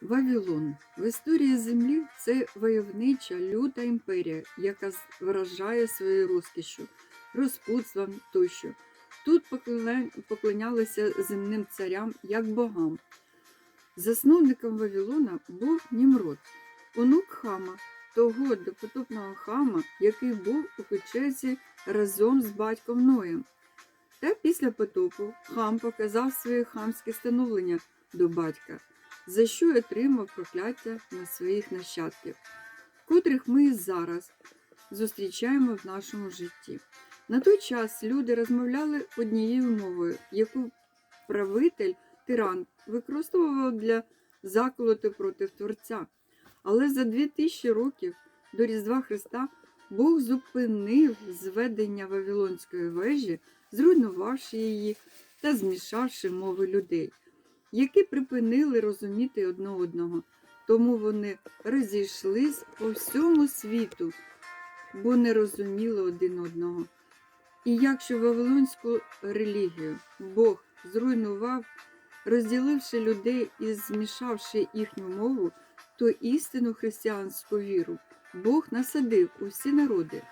Вавилон в історії землі це войовнича люта імперія, яка вражає своєю розкішшю, розпутством тощо. Тут поклонялися земним царям як богам. Засновником Вавилона був Німрод, онук хама, того допотопного хама, який був у печерці разом з батьком Ноєм. Та після потопу хам показав своє хамське становлення до батька, за що й отримав прокляття на своїх нащадків, котрих ми і зараз зустрічаємо в нашому житті. На той час люди розмовляли однією мовою, яку правитель тиран використовував для заколоту проти Творця. Але за дві тисячі років до Різдва Христа Бог зупинив зведення Вавилонської вежі, зруйнувавши її та змішавши мови людей, які припинили розуміти одне одного. Тому вони розійшлись по всьому світу, бо не розуміли один одного. І якщо Вавилонську релігію Бог зруйнував, розділивши людей і змішавши їхню мову, то істинну християнську віру Бог насадив у всі народи,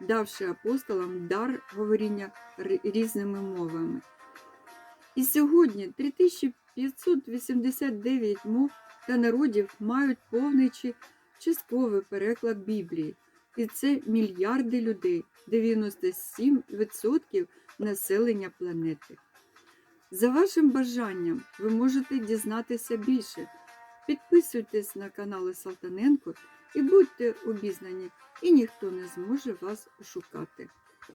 давши апостолам дар говоріння різними мовами. І сьогодні 3589 мов та народів мають повний чи частковий переклад Біблії. І це мільярди людей, 97% населення планети. За вашим бажанням ви можете дізнатися більше. Підписуйтесь на канали Салтаненко і будьте обізнані, і ніхто не зможе вас ошукати.